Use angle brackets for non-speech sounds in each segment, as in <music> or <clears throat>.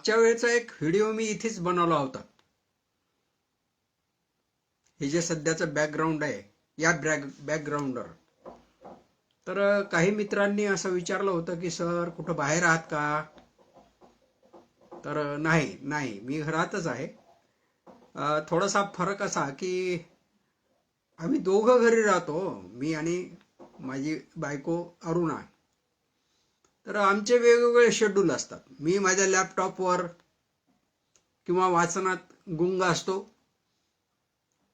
मागच्या वेळेचा एक व्हिडिओ मी इथेच बनवला होता. हे जे सध्याचं बॅकग्राऊंड आहे या बॅक बॅकग्राऊंडवर तर काही मित्रांनी असं विचारलं होतं की सर कुठं बाहेर आहात का? तर नाही नाही मी घरातच आहे. थोडासा फरक असा की आम्ही दोघं घरी राहतो. मी आणि माझी बायको अरुणा. तर आमचे वेगवेगळे शेड्यूल असतात. मी माझ्या लॅपटॉपवर किंवा वाचनात गुंग असतो.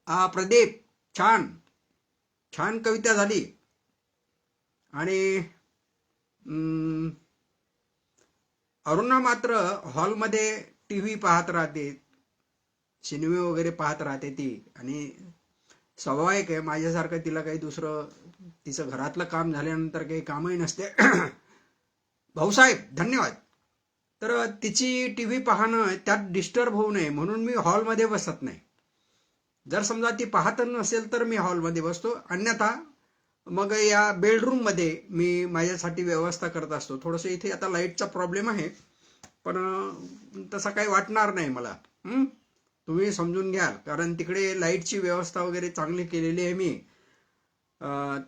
आ प्रदीप छान. छान कविता झाली. आणि अरुणा मात्र हॉलमध्ये टी व्ही पाहत राहते. सिनेमे वगैरे पाहत राहते ती. आणि स्वाभाविक आहे माझ्यासारखं तिला काही दुसरं तिचं घरातलं काम झाल्यानंतर काही कामही नसते. भाऊसाहेब धन्यवाद. तर तिची टी व्ही पाहणं त्यात डिस्टर्ब होऊ नये म्हणून मी हॉलमध्ये बसत नाही. जर समजा ती पाहत नसेल तर मी हॉलमध्ये बसतो. अन्यथा मग या बेडरूममध्ये मी माझ्यासाठी व्यवस्था करत असतो. थोडंसं इथे आता लाईटचा प्रॉब्लेम आहे पण तसा काही वाटणार नाही मला. तुम्ही समजून घ्याल कारण तिकडे लाईटची व्यवस्था वगैरे चांगली केलेली आहे मी.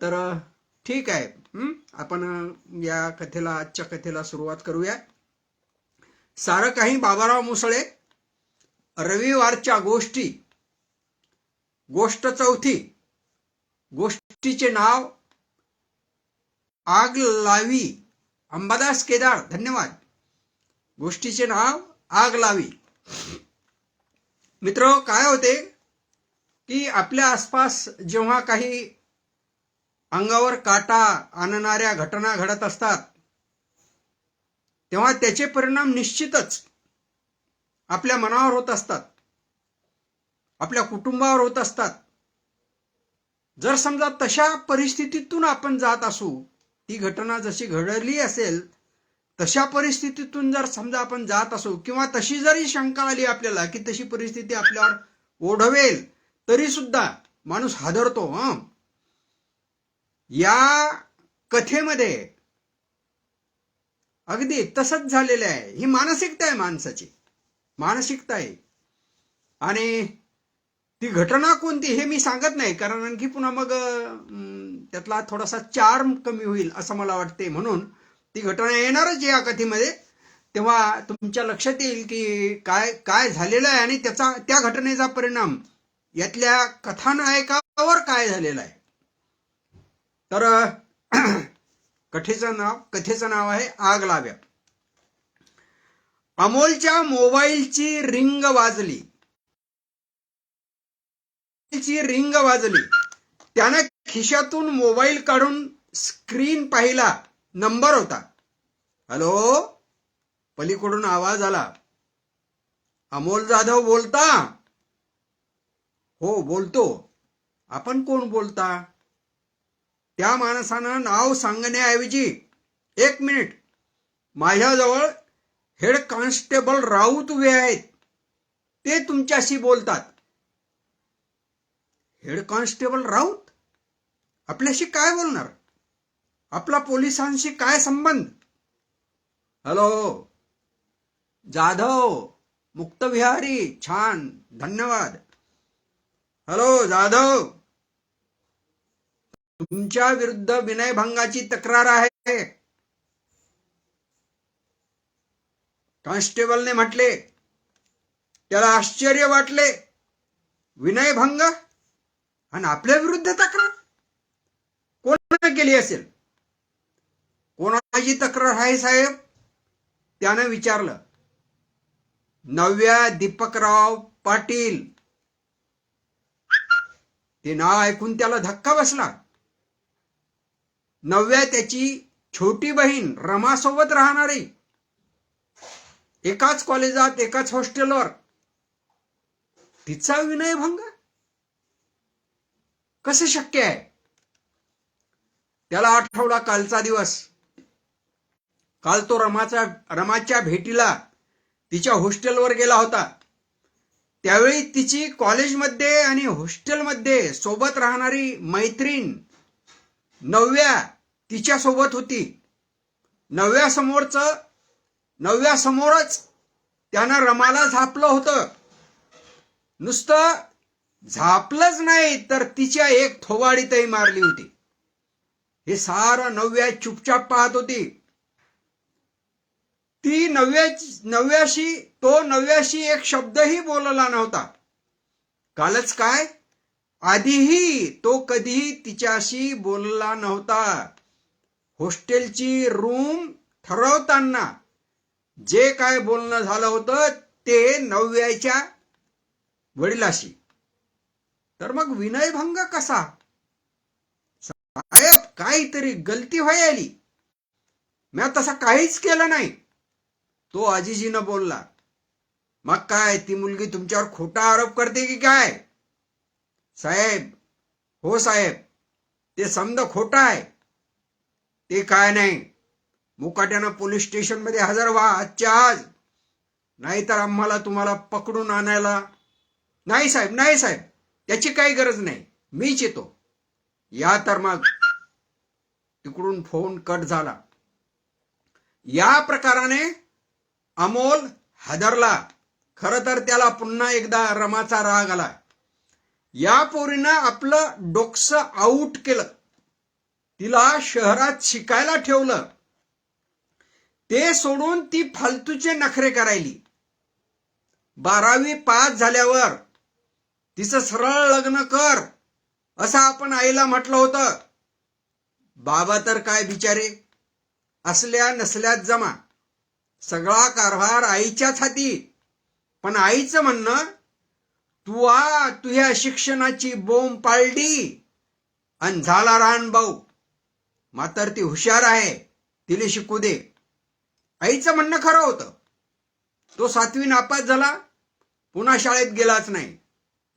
तर ठीक आहे. आपण या कथेला आजच्या कथेला सुरुवात करूया. सारं काही बाबाराव मुसळे रविवारच्या गोष्टी गोष्ट चौथी गोष्टीचे नाव आग लावी अंबादास केदार धन्यवाद. गोष्टीचे नाव आग लावी. मित्र काय होते की आपल्या आसपास जेव्हा काही अंगावर काटा आणणाऱ्या घटना घडत असतात तेव्हा त्याचे परिणाम निश्चितच आपल्या मनावर होत असतात आपल्या कुटुंबावर होत असतात. जर समजा तशा परिस्थितीतून आपण जात असू ती घटना जशी घडली असेल तशा परिस्थितीतून जर समजा आपण जात असू किंवा तशी जरी शंका आली आपल्याला की तशी परिस्थिती आपल्यावर ओढवेल तरी सुद्धा माणूस हादरतो हं. या कथेमध्ये अगदी तसंच झालेलं आहे. ही मानसिकता आहे माणसाची. मानसिकता आहे. आणि ती घटना कोणती हे मी सांगत नाही. कारण आणखी पुन्हा मग त्यातला थोडासा चार्म कमी होईल असं मला वाटते म्हणून ती घटना येणारच या कथेमध्ये. तेव्हा तुमच्या लक्षात येईल की काय काय झालेलं आहे आणि त्याचा त्या घटनेचा परिणाम यातल्या कथानायकावर काय झालेला आहे. तर <clears throat> कथेचं नाव कथेचं नाव आहे आग लाव्या अमोलच्या मोबाईलची रिंग वाजली. ची रिंग वाजली. त्यानं खिशातून मोबाईल काढून स्क्रीन पाहिला. नंबर होता. हॅलो? पलीकडून आवाज आला. अमोल जाधव बोलता. हो बोलतो. आपण कोण बोलता? त्या माणसानं नाव सांगण्याऐवजी एक मिनिट. माझ्याजवळ हेड कॉन्स्टेबल राऊत उभे आहेत. ते तुमच्याशी बोलतात. Head constable Raut? आपल्याशी काय बोलणार? आपला पोलिसांशी काय संबंध? हॅलो. जाधव मुक्तविहारी छान धन्यवाद. हॅलो जाधव. तुमच्या विरुद्ध विनयभंगाची तक्रार आहे. कॉन्स्टेबलने म्हटले त्याला आश्चर्य वाटले. विनयभंग? आणि आपल्या विरुद्ध तक्रार? कोणाने केली असेल? कोणाची तक्रार आहे साहेब? त्यानं विचारलं. नव्या दीपकराव पाटील. ते नाव ऐकून त्याला धक्का बसला. नव्या त्याची छोटी बहीण रमासोबत राहणारी. एकाच कॉलेजात एकाच हॉस्टेलवर. तिचा विनयभंग कसं शक्य आहे? त्याला आठवला कालचा दिवस. काल तो रमाचा रमाच्या भेटीला तिच्या हॉस्टेलवर गेला होता. त्यावेळी तिची कॉलेजमध्ये आणि हॉस्टेलमध्ये सोबत राहणारी मैत्रीण नवव्या तिच्या सोबत होती. नवव्या समोरच नवव्या समोरच त्यानं रमाला झापलं होतं. नुसतं झापलंच नाही तर तिच्या एक थोवाडीतही मारली होती. हे सारं नव्या चुपचाप पाहत होती. ती नव्या नव्याशी तो नव्याशी एक शब्दही बोलला नव्हता. कालच काय? आधीही तो कधीही तिच्याशी बोलला नव्हता. हॉस्टेलची रूम ठरवताना जे काय बोलणं झालं होतं ते नवव्याच्या वडिलाशी. तर मग विनयभंग कसा? साहेब काहीतरी गलती व्हायली. मी तसा काहीच केलं नाही. तो आजीजीनं बोलला मग काय ती मुलगी तुमच्यावर खोटा आरोप करते की काय? साहेब हो साहेब ते समज खोटं आहे. ते काय नाही. मुकाट्यानं पोलीस स्टेशनमध्ये हजर व्हा आजच्या आज. नाहीतर आम्हाला तुम्हाला पकडून आणायला नाही साहेब नाही साहेब. त्याची काही गरज नाही. मीच येतो. या तर मग तिकडून फोन कट झाला. या प्रकाराने अमोल हादरला. खर तर त्याला पुन्हा एकदा रमाचा राग आला. या पोरीनं आपलं डोकस आऊट केलं. तिला शहरात शिकायला ठेवलं. ते सोडून ती फालतूचे नखरे करायली. बारावी पास झाल्यावर तिचं सरळ लग्न कर असं आपण आईला म्हटलं होतं. बाबा तर काय बिचारे? असल्या नसल्यात जमा. सगळा कारभार आईच्याच हाती. पण आईचं म्हणणं तू आ तुझ्या शिक्षणाची बोंब पाळली. आणि झाला रान भाऊ. मात्र ती हुशार आहे तिला शिकू दे. आईचं म्हणणं खरं होतं. तो सातवी नापास झाला पुन्हा शाळेत गेलाच नाही.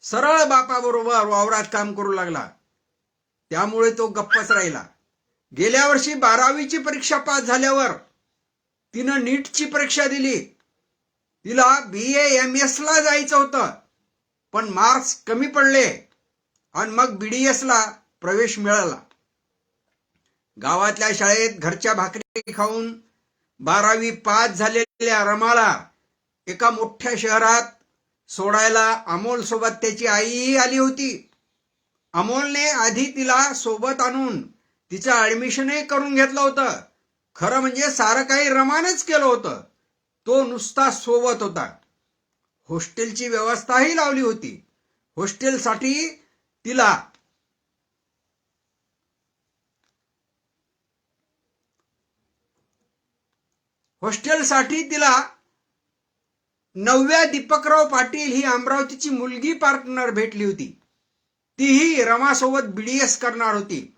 सरळ बापाबरोबर वावरात काम करू लागला. त्यामुळे तो गप्पच राहिला. गेल्या वर्षी बारावीची परीक्षा पास झाल्यावर तिनं नीटची परीक्षा दिली. तिला बी एम एस ला जायचं होतं. पण मार्क्स कमी पडले आणि मग बीडीएस ला प्रवेश मिळाला. गावातल्या शाळेत घरच्या भाकरी खाऊन बारावी पास झालेल्या रमाला एका मोठ्या शहरात सोडायला अमोल सोबत त्याची आईही आली होती. अमोलने आधी तिला सोबत आणून तिचं ऍडमिशनही करून घेतलं होतं. खरं म्हणजे सारं काही रमानेच केलं होतं. तो नुसता सोबत होता. हॉस्टेलची व्यवस्थाही लावली होती. हॉस्टेलसाठी तिला हॉस्टेलसाठी तिला नवव्या दीपकराव पाटील ही अमरावतीची मुलगी पार्टनर भेटली होती. तीही रमासोबत बीडीएस करणार होती.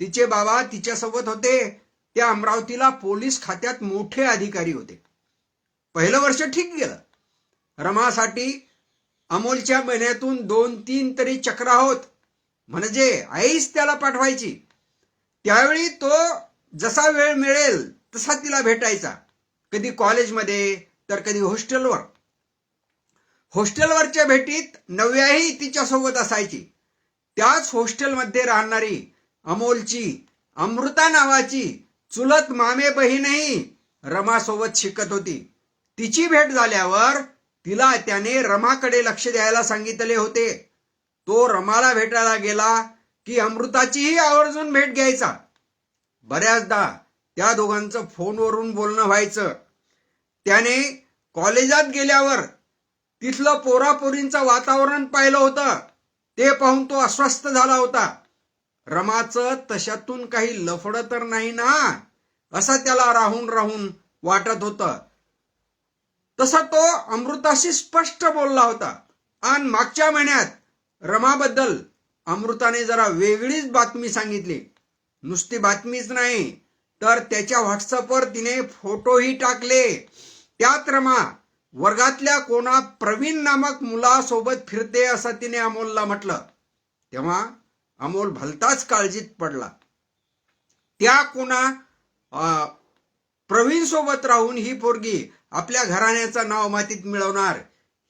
तिचे बाबा तिच्यासोबत होते. त्या अमरावतीला पोलीस खात्यात मोठे अधिकारी होते. पहिलं वर्ष ठीक गेलं. रमासाठी अमोलच्या महिन्यातून दोन तीन तरी चक्र होत म्हणजे आईच त्याला पाठवायची. त्यावेळी तो जसा वेळ मिळेल तसा तिला भेटायचा. कधी कॉलेजमध्ये तर कधी हॉस्टेलवर. हॉस्टेलवरच्या भेटीत नव्याही तिच्यासोबत असायची. त्याच हॉस्टेलमध्ये राहणारी अमोलची अमृता नावाची चुलत मामे बहीणही रमासोबत शिकत होती. तिची भेट झाल्यावर तिला त्याने रमाकडे लक्ष द्यायला सांगितले होते. तो रमाला भेटायला गेला की अमृताचीही आवर्जून भेट घ्यायचा. बऱ्याचदा त्या दोघांचं फोनवरून बोलणं व्हायचं. त्याने कॉलेजात गेल्यावर तिथलं पोरापोरींचं वातावरण पाहिलं होतं. ते पाहून तो अस्वस्थ झाला होता. रमाचं तशातून काही लफडं तर नाही ना? असं त्याला राहून राहून वाटत होतं. तसा तो अमृताशी स्पष्ट बोलला होता. आणि मागच्या महिन्यात रमाबद्दल अमृताने जरा वेगळीच बातमी सांगितली. नुसती बातमीच नाही तर त्याच्या व्हॉट्सअपवर तिने फोटोही टाकले. त्यात रमा वर्गातल्या कोणा प्रवीण नामक मुलासोबत फिरते असं तिने अमोलला म्हटलं. तेव्हा अमोल भलताच काळजीत पडला. त्या कोणा अं, प्रवीण सोबत राहून ही पोरगी आपल्या घराण्याचं नाव मातीत मिळवणार.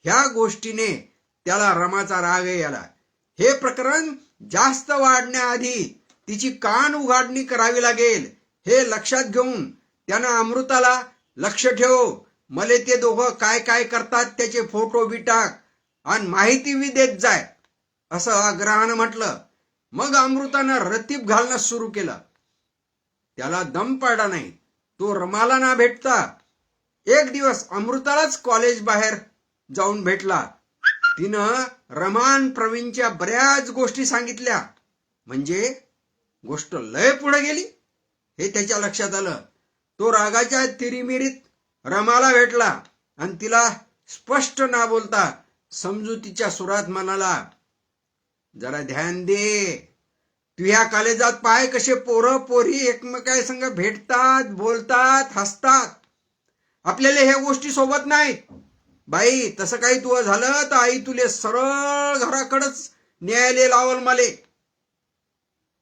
ह्या गोष्टीने त्याला रमाचा राग आला हे प्रकरण जास्त वाढण्याआधी तिची कान उघाडणी करावी लागेल. हे लक्षात घेऊन त्यानं अमृताला लक्ष ठेव. मले ते दोघं काय काय करतात त्याचे फोटो बी टाक आणि माहिती बी देत जाय असं आग्रहानं म्हटलं. मग अमृतानं रतीप घालणं सुरू केलं. त्याला दम पडला नाही. तो रमाला ना भेटता. एक दिवस अमृतालाच कॉलेज बाहेर जाऊन भेटला. तिनं रमान प्रवीणच्या बऱ्याच गोष्टी सांगितल्या. म्हणजे गोष्ट लय पुढे गेली. हे त्याच्या लक्षात आलं. तो रागाच्या तिरिमिरीत रमाला भेटला आणि तिला स्पष्ट ना बोलता समजुतीच्या सुरात म्हणाला जरा ध्यान दे. तू ह्या कॉलेजात पाय कसे पोरं पोरी एकमेकांसंग भेटतात बोलतात हसतात. आपल्याला ह्या गोष्टी सोबत नाहीत. बाई तसं काही तुला झालं तर आई तुले सरळ घराकडच न्यायालय लावल मले.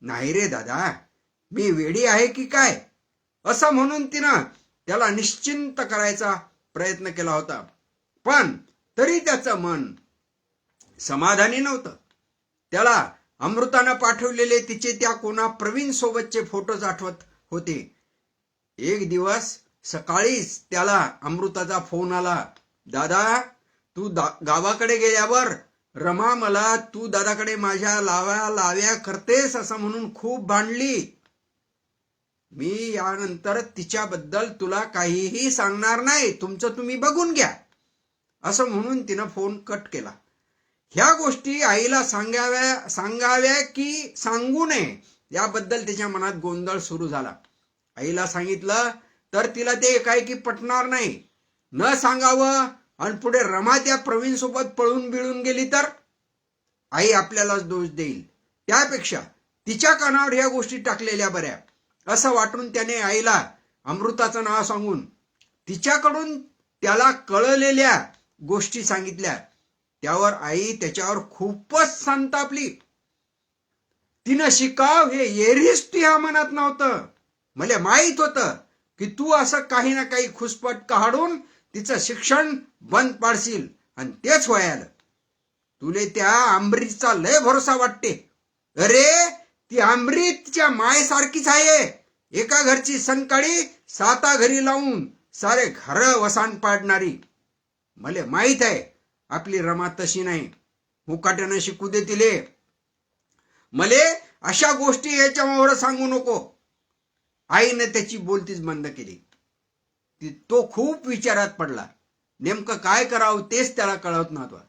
नाही रे दादा मी वेडी आहे की काय? असं म्हणून तिनं त्याला निश्चिंत करायचा प्रयत्न केला होता. पण तरी त्याचं मन समाधानी नव्हतं. त्याला अमृतानं पाठवलेले तिचे त्या कोणा प्रवीण सोबतचे फोटोज आठवत होते. एक दिवस सकाळीच त्याला अमृताचा फोन आला. दादा तू दा- गावाकडे गेल्यावर रमा मला तू दादाकडे माझ्या लाव्या लाव्या करतेस असं म्हणून खूप भांडली. मी यानंतर तिच्याबद्दल तुला काहीही सांगणार नाही. तुमचं तुम्ही बघून घ्या. असं म्हणून तिनं फोन कट केला. ह्या गोष्टी आईला सांगाव्या सांगाव्या की सांगू नये? याबद्दल तिच्या मनात गोंधळ सुरू झाला. आईला सांगितलं तर तिला ते एकाएकी पटणार नाही. न सांगावं आणि पुढे रमा त्या प्रवीण सोबत पळून बिळून गेली तर? आई आपल्यालाच दोष देईल. त्यापेक्षा तिच्या कानावर ह्या गोष्टी टाकलेल्या बऱ्या. असं वाटून त्याने आईला अमृताचं नाव सांगून तिच्याकडून त्याला कळलेल्या गोष्टी सांगितल्या. त्यावर आई त्याच्यावर खूपच संतापली तिनं शिकाव हे येरीच तुझ्या मनात नव्हतं. मला माहीत होतं. की तू असं काही ना काही खुसपट काढून तिचं शिक्षण बंद पाडशील. आणि तेच व्हायला. तुले त्या आंबरीचा लय भरोसा वाटते. अरे ती आंबरी तिच्या मायसारखीच आहे. एका घरची संकाळी साता घरी लावून सारे घर वसान पाडणारी. मला माहीत आहे आपली रमा तशी नाही. मुकाट्यानं शिकू दे तिले. मले अशा गोष्टी याच्यावर सांगू नको. आईनं त्याची बोलतीच बंद केली. तो खूप विचारात पडला. नेमकं काय करावं तेच त्याला कळत नव्हतं.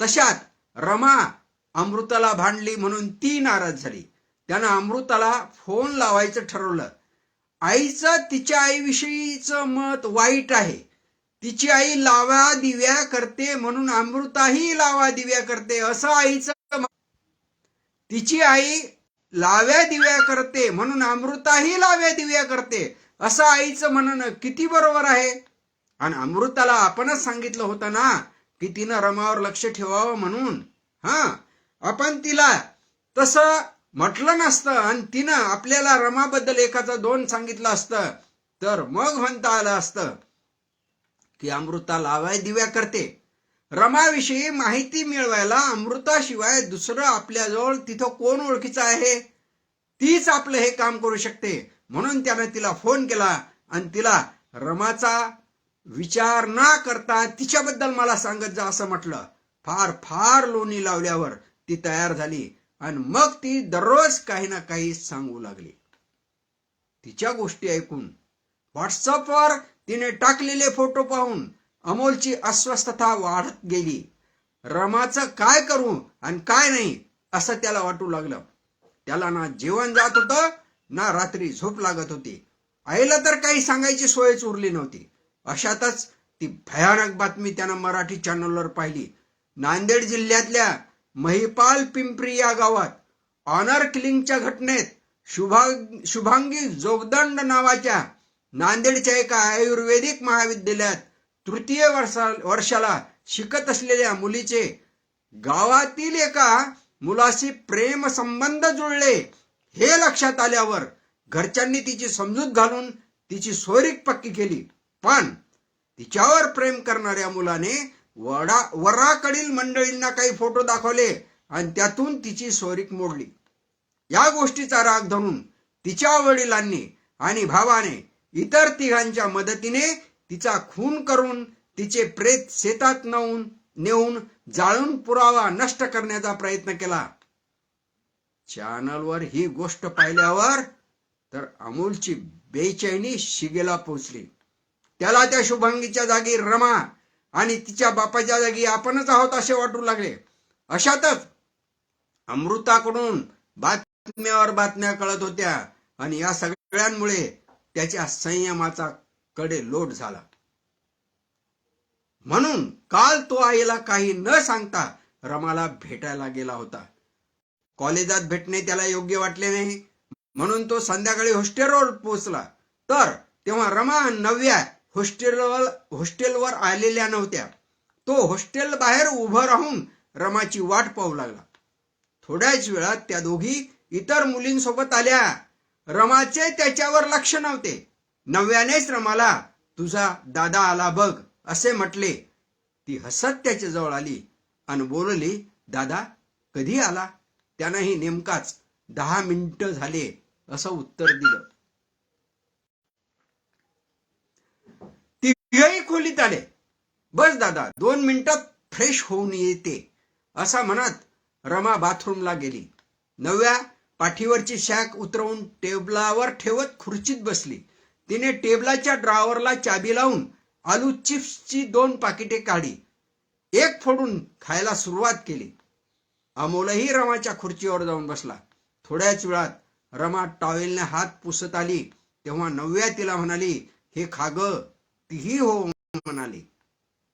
तशात रमा अमृताला भांडली म्हणून ती नाराज झाली. त्यानं अमृताला फोन लावायचं ठरवलं. आईचं तिच्या आईविषयीचं मत वाईट आहे. तिची आई लावा दिव्या करते म्हणून अमृताही लावा दिव्या करते असं आईचं तिची आई लाव्या दिव्या करते म्हणून अमृताही लाव्या दिव्या करते. असं आईचं म्हणणं किती बरोबर आहे? आणि अमृताला आपणच सांगितलं होतं ना की तिनं रमावर लक्ष ठेवावं म्हणून. हा आपण तिला तसं म्हटलं नसतं आणि तिनं आपल्याला रमाबद्दल एकाचा दोन सांगितलं असतं तर मग म्हणता आलं असतं की अमृता लावाय दिव्या करते. रमाविषयी माहिती मिळवायला अमृताशिवाय दुसरं आपल्याजवळ तिथं कोण ओळखीचं आहे? तीच आपलं हे काम करू शकते. म्हणून त्यानं तिला फोन केला आणि तिला रमाचा विचार न करता तिच्याबद्दल मला सांगत जा असं म्हटलं. फार फार लोणी लावल्यावर ती तयार झाली आणि मग ती दररोज काही ना काही सांगू लागली. तिच्या गोष्टी ऐकून व्हॉट्सअपवर तिने टाकलेले फोटो पाहून अमोलची अस्वस्थता वाढत गेली. रमाचं काय करू आणि काय नाही असं त्याला वाटू लागलं. त्याला ना जेवण जात होतं ना रात्री झोप लागत होती. आईला तर काही सांगायची सोयच उरली नव्हती. अशातच ती भयानक बातमी त्यानं मराठी चॅनलवर पाहिली. नांदेड जिल्ह्यातल्या महिपाल पिंपरी या गावात ऑनर किलिंगच्या घटनेत शुभा शुभांगी जोगदंड नावाच्या नांदेडच्या एका आयुर्वेदिक महाविद्यालयात तृतीय वर्षा वर्षाला शिकत असलेल्या मुलीचे गावातील एका मुलाशी प्रेम संबंध जुळले हे लक्षात आल्यावर घरच्यांनी तिची समजूत घालून तिची सोरीक पक्की केली. पण तिच्यावर प्रेम करणाऱ्या मुलाने वडा वराकडील मंडळींना काही फोटो दाखवले आणि त्यातून तिची सोरीक मोडली. या गोष्टीचा राग धरून तिच्या वडिलांनी आणि भावाने इतर तिघांच्या मदतीने तिचा खून करून तिचे प्रेत शेतात नवून नेऊन जाळून पुरावा नष्ट करण्याचा प्रयत्न केला. चॅनलवर ही गोष्ट पाहिल्यावर तर अमोलची बेचैनी शिगेला पोचली. त्याला त्या शुभांगीच्या जागी रमा आणि तिच्या बापाच्या जागी आपणच आहोत असे वाटू लागले. अशातच अमृताकडून बातम्यावर बातम्या कळत होत्या आणि या सगळ्यांमुळे त्याच्या संयमाचा कडे लोट झाला. म्हणून काल तो आईला काही न सांगता रमाला भेटायला गेला होता. कॉलेजात भेटणे त्याला योग्य वाटले नाही. म्हणून तो संध्याकाळी हॉस्टेलवर पोहोचला. तर तेव्हा रमा नव्या हॉस्टेलवर हॉस्टेलवर आलेल्या नव्हत्या. तो हॉस्टेल बाहेर उभं राहून रमाची वाट पाहू लागला. थोड्याच वेळात त्या दोघी इतर मुलींसोबत आल्या. रमाचे त्याच्यावर लक्ष नव्हते. नव्यानेच रमाला तुझा दादा आला बघ असे म्हटले. ती हसत त्याच्याजवळ आली आणि बोलली दादा कधी आला? त्यानंही नेमकाच दहा मिनिटं झाले असं उत्तर दिलं. तिघही खोलीत आले. बस दादा दोन मिनिटात फ्रेश होऊन येते असा म्हणत रमा बाथरूमला गेली. नव्या पाठीवरची शॅक उतरवून टेबलावर ठेवत खुर्चीत बसली. तिने टेबलाच्या ड्रावरला चाबी लावून आलू चिप्सची दोन पाकिटे काढी. एक फोडून खायला सुरुवात केली. अमोलही रमाच्या खुर्चीवर जाऊन बसला. थोड्याच वेळात रमा टॉवेलने हात पुसत आली. तेव्हा नव्या तिला म्हणाली हे खाग तीही हो म्हणाली.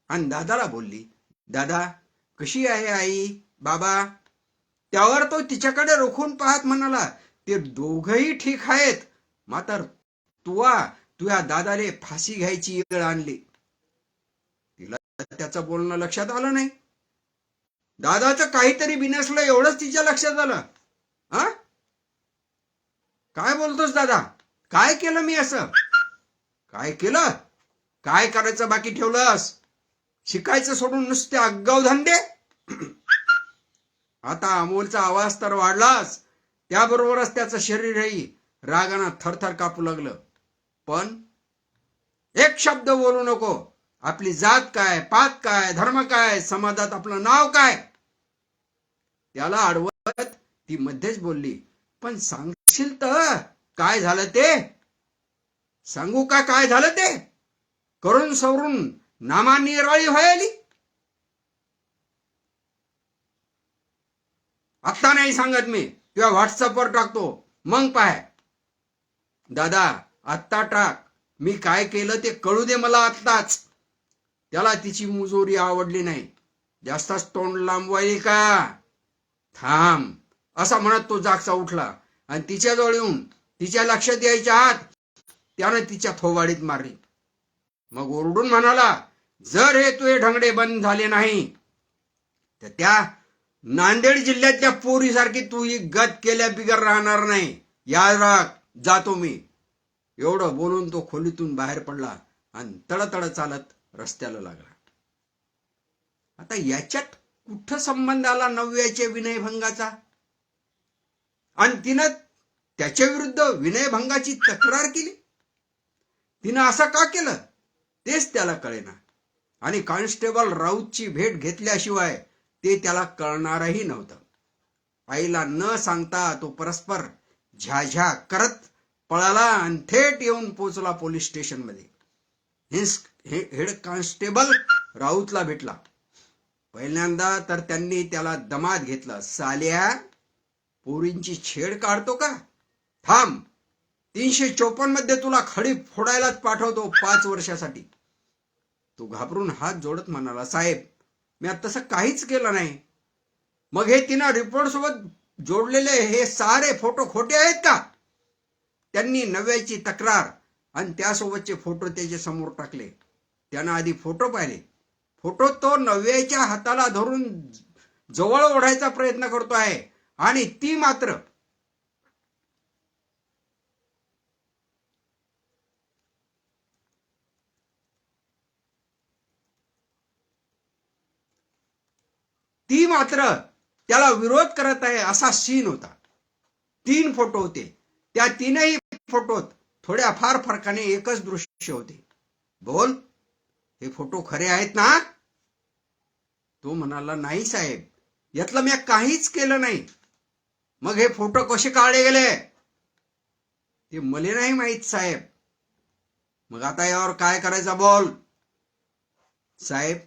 आणि दादाला बोलली दादा कशी आहे आई? बाबा? त्यावर तो तिच्याकडे रोखून पाहत म्हणाला ते दोघही ठीक आहेत. मात्र तुवा तुझ्या दादाले फाशी घ्यायची वेळ आणली. तिला त्याचं बोलणं लक्षात आलं नाही. दादाचं काहीतरी बिनसलं एवढंच तिच्या लक्षात आलं. हा काय बोलतोस दादा? काय केलं मी असं? काय केलं? काय करायचं बाकी ठेवलंस? शिकायचं सोडून नुसते अग्गाव धंदे <clears throat> आता अमोलचा आवाज तर वाढलाच. त्याबरोबरच त्याचं शरीरही रागानं थरथर कापू लागलं. पण एक शब्द बोलू नको. आपली जात काय पात काय धर्म काय समाजात आपलं नाव काय? त्याला अडवत ती मध्येच बोलली. पण सांगशील तर काय झालं ते? सांगू का काय झालं ते? करून सवरून नामांनी व्हायली. आत्ता नाही सांगत मी. किंवा व्हॉट्सअपवर टाकतो. मग पाय. दादा आत्ता टाक. मी काय केलं ते कळू दे मला आत्ताच. त्याला तिची मुजोरी आवडली नाही. जास्तच तोंड लांबवायले का? थांब. असा म्हणत तो जागचा उठला आणि तिच्याजवळ येऊन तिच्या लक्षात यायच्या आत त्यानं तिच्या थोवाडीत मारली. मग ओरडून म्हणाला जर हे तुझे ढंगडे बंद झाले नाही तर त्या नांदेड जिल्ह्यातल्या पोरीसारखी तू ही गत केल्या बिगर राहणार नाही. याद राग जातो मी. एवढं बोलून तो खोलीतून बाहेर पडला आणि तडतड चालत रस्त्याला लागला. आता याच्यात कुठं संबंध आला नव्याच्या विनयभंगाचा? आणि तिनं त्याच्या विरुद्ध विनयभंगाची तक्रार केली? तिनं असं का केलं? तेच त्याला कळेना. आणि कॉन्स्टेबल राऊतची भेट घेतल्याशिवाय ते त्याला कळणारही नव्हतं. आईला न सांगता तो परस्पर झ्या झ्या करत पळाला आणि थेट येऊन पोचला पोलीस स्टेशनमध्ये. हे- हेड कॉन्स्टेबल राऊतला भेटला. पहिल्यांदा तर त्यांनी त्याला दमात घेतलं. साल्या पोरींची छेड काढतो का? थांब. तीनशे चोपन्नमध्ये तुला खडी फोडायलाच पाठवतो पाच वर्षासाठी. तो घाबरून हात जोडत म्हणाला साहेब मी आता तसं काहीच केलं नाही. मग हे तिनं रिपोर्ट सोबत जोडलेले हे सारे फोटो खोटे आहेत का? त्यांनी नव्याची तक्रार आणि त्यासोबतचे फोटो त्याच्यासमोर टाकले. त्यानं आधी फोटो पाहिले. फोटो तो नव्याच्या हाताला धरून जवळ ओढायचा प्रयत्न करतो आहे. आणि ती मात्र ती मात्र त्याला विरोध करत आहे असा सीन होता. तीन फोटो होते. त्या तीनही फोटोत थोड्या फार फरकाने एकच दृश्य होते. बोल हे फोटो खरे आहेत ना? तो म्हणाला नाही साहेब यातलं मी काहीच केलं नाही. मग हे फोटो कसे काढले गेले? ते मले नाही माहीत साहेब. मग आता यावर काय करायचं बोल. साहेब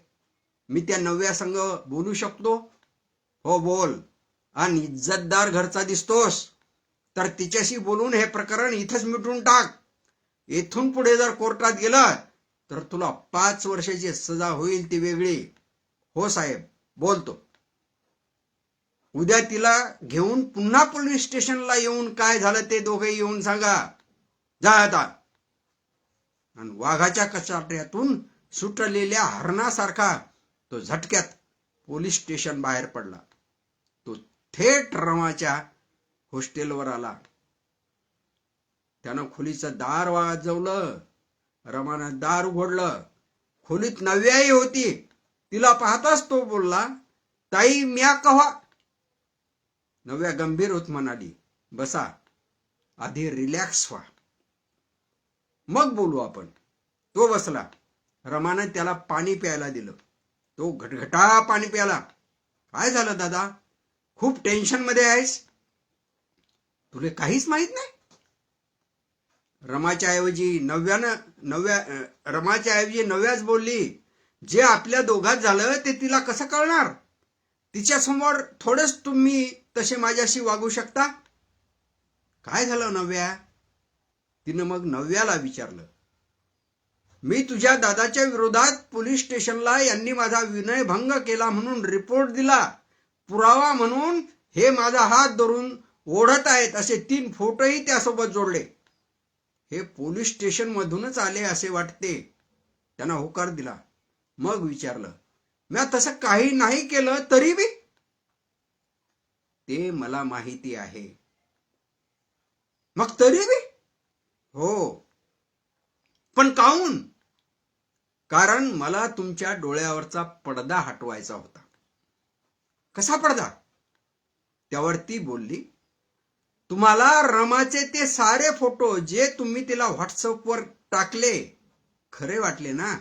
मी त्या नव्या संघ बोलू शकतो? हो बोल. आणि इज्जतदार घरचा दिसतोस. तर तिच्याशी बोलून हे प्रकरण इथंच मिटून टाक. येथून पुढे जर कोर्टात गेलं तर तुला पाच वर्षाची सजा होईल ती वेगळी. हो साहेब बोलतो. उद्या तिला घेऊन पुन्हा पोलीस स्टेशनला येऊन काय झालं ते दोघे येऊन सांगा. जा आता. आणि वाघाच्या कचाट्यातून सुटलेल्या हरणासारखा तो झटक्यात पोलीस स्टेशन बाहेर पडला. तो थेट रमाच्या हॉस्टेलवर आला. त्यानं खोलीचं दार वाजवलं रमानं दार उघडलं. खोलीत नव्याही होती. तिला पाहताच तो बोलला ताई म्या कव्हा? नव्या गंभीर होत म्हणाली बसा आधी रिलॅक्स व्हा. मग बोलू आपण. तो बसला. रमानं त्याला पाणी प्यायला दिलं. तो घटघटा पाणी प्याला. काय झालं दादा? खूप टेन्शनमध्ये आहेस? तुले काहीच माहीत नाही? रमाच्या ऐवजी नव्यानं नव्या रमाच्या ऐवजी नव्याच बोलली जे आपल्या दोघात झालं ते तिला कसं कळणार? तिच्या समोर तुम्ही तसे माझ्याशी वागू शकता? काय झालं नव्या? तिनं मग नव्याला विचारलं. मी तुझ्या दादाच्या विरोधात पोलीस स्टेशनला यांनी माझा विनयभंग केला म्हणून रिपोर्ट दिला. पुरावा म्हणून हे माझा हात धरून ओढत आहेत असे तीन फोटोही त्यासोबत जोडले. हे पोलीस स्टेशन मधूनच आले असे वाटते. त्यांना होकार दिला. मग विचारलं मी तसं काही नाही केलं तरी बी? ते मला माहिती आहे. मग तरी बी? हो. पण काऊन? कारण मला तुमच्या डोळ्यावरचा पडदा हटवायचा होता. कसा पडदा? त्यावर ती बोलली तुम्हाला रमाचे ते सारे फोटो जे तुम्ही तिला व्हॉट्सअपवर टाकले खरे वाटले ना?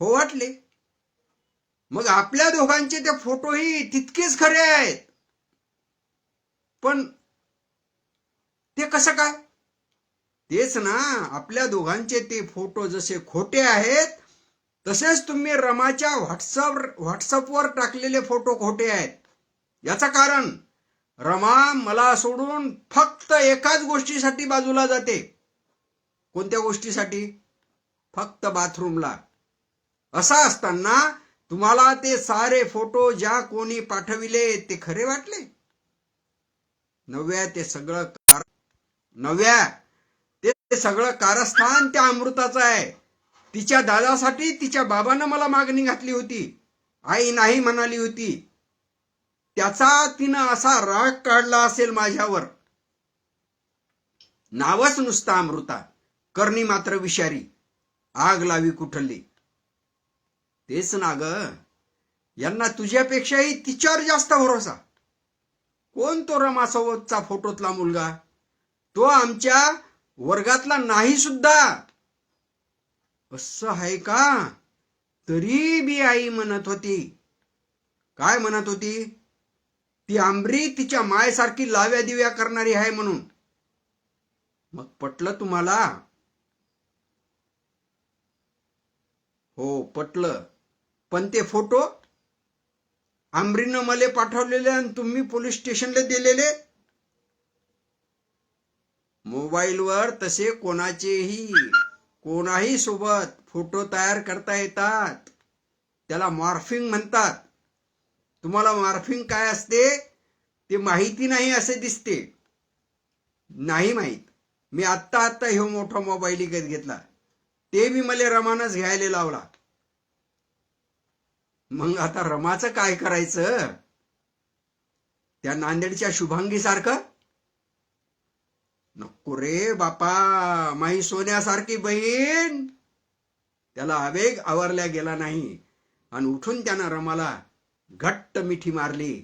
हो वाटले. मग आपल्या दोघांचे ते फोटोही तितकेच खरे आहेत. पण ते कसं काय? तेच ना आपल्या दोघांचे ते फोटो जसे खोटे आहेत तसेच तुम्ही रमाच्या व्हॉट्सअप व्हॉट्सअपवर टाकलेले फोटो खोटे आहेत. याचं कारण रमा मला सोडून फक्त एकाच गोष्टीसाठी बाजूला जाते. कोणत्या गोष्टीसाठी? फक्त बाथरूमला. असा असताना तुम्हाला ते सारे फोटो ज्या कोणी पाठविले ते खरे वाटले? नव्या ते सगळं कार नव्या ते सगळं कारस्थान त्या अमृताचं आहे. तिच्या दादासाठी तिच्या बाबानं मला मागणी घातली होती. आई नाही म्हणाली होती त्याचा तिनं असा राग काढला असेल माझ्यावर. नावच नुसता अमृता. करणी मात्र विषारी. आग लावी कुठली? तेच ना ग. यांना तुझ्यापेक्षाही तिच्यावर जास्त भरोसा. कोण तो रमासोबतचा फोटोतला मुलगा? तो आमच्या वर्गातला नाही सुद्धा. असं आहे का? तरी बी आई म्हणत होती. काय म्हणत होती? ती आंबरी तिच्या मायसारखी लाव्या दिव्या करणारी आहे म्हणून. मग पटलं तुम्हाला? हो पटलं. पण ते फोटो? आंबरीनं मला पाठवलेले आणि तुम्ही पोलीस स्टेशनला दिलेले? मोबाईलवर तसे कोणाचेही कोणाही सोबत फोटो तयार करता येतात. त्याला मॉर्फिंग म्हणतात. तुम्हाला मार्फिंग काय असते? ते माहिती नाही असे दिसते. नाही माहीत. मी आत्ता आत्ता हे मोठा मोबाईल विकत घेतला. ते बी मला रमानच घ्यायला लावला. मग आता रमाचं काय करायचं? त्या नांदेडच्या शुभांगी सारखं नको रे बापा. माही सोन्यासारखी बहीण. त्याला आवेग आवरल्या गेला नाही. आणि उठून त्यानं रमाला घट्ट मिठी मारली.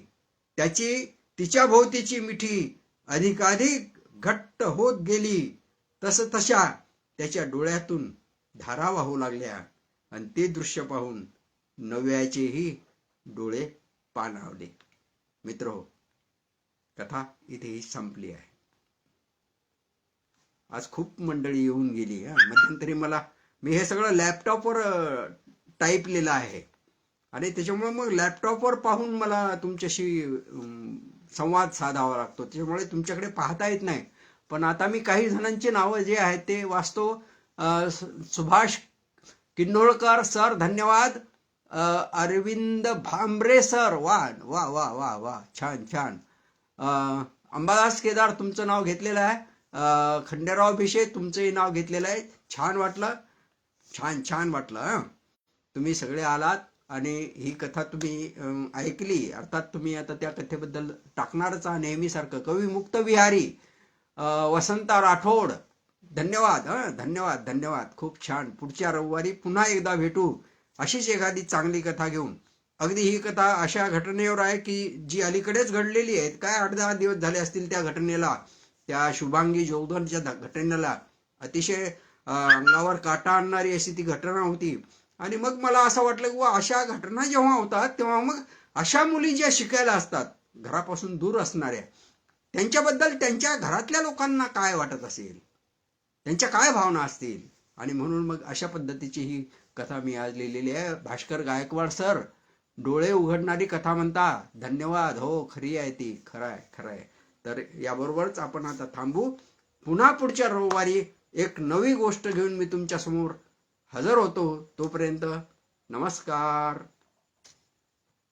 त्याची तिच्या भोवतीची मिठी अधिकाधिक घट्ट होत गेली. तस तशा त्याच्या डोळ्यातून धारा वाहू लागल्या आणि ते दृश्य पाहून नव्याचेही डोळे पाणावले. मित्र हो कथा इथेही संपली आहे. आज खूप मंडळी येऊन गेली हा. मध्यंतरी मला मी हे सगळं लॅपटॉपवर टाईपलेलं आहे. आणि त्याच्यामुळे मग लॅपटॉपवर पाहून मला तुमच्याशी संवाद साधावा लागतो. त्याच्यामुळे तुमच्याकडे पाहता येत नाही. पण आता मी काही जणांची नावं जे आहेत ते वाचतो. सुभाष किन्नोळकर सर धन्यवाद. अरविंद भांबरे सर वा वा वा वा वा छान छान. अंबादास केदार तुमचं नाव घेतलेलं आहे. खंडेराव भिशे तुमचंही नाव घेतलेलं आहे. छान वाटलं. छान छान वाटलं तुम्ही सगळे आलात. आणि ही कथा तुम्ही ऐकली अर्थात तुम्ही आता त्या कथेबद्दल टाकणारच हा नेहमीसारखं. कवी मुक्त विहारी वसंत वसंता राठोड. धन्यवाद हां धन्यवाद धन्यवाद. खूप छान. पुढच्या रविवारी पुन्हा एकदा भेटू अशीच एखादी चांगली कथा घेऊन. अगदी ही कथा अशा घटनेवर आहे की जी अलीकडेच घडलेली आहे काय आठ दहा दिवस झाले असतील त्या घटनेला त्या शुभांगी जोगदनच्या घटनेला. अतिशय अंगावर काटा आणणारी अशी ती घटना होती. आणि मग मला असं वाटलं की व अशा घटना जेव्हा होतात तेव्हा मग अशा मुली ज्या शिकायला असतात घरापासून दूर असणाऱ्या त्यांच्याबद्दल त्यांच्या घरातल्या लोकांना काय वाटत असेल? त्यांच्या काय भावना असतील? आणि म्हणून मग अशा पद्धतीची ही कथा मी आज लिहिलेली आहे. भास्कर गायकवाड सर डोळे उघडणारी कथा म्हणता धन्यवाद हो खरी आहे ती खरं आहे खरं आहे. तर याबरोबरच आपण आता थांबू. पुन्हा पुढच्या रविवारी एक नवी गोष्ट घेऊन मी तुमच्यासमोर हजर होतो तोपर्यंत नमस्कार.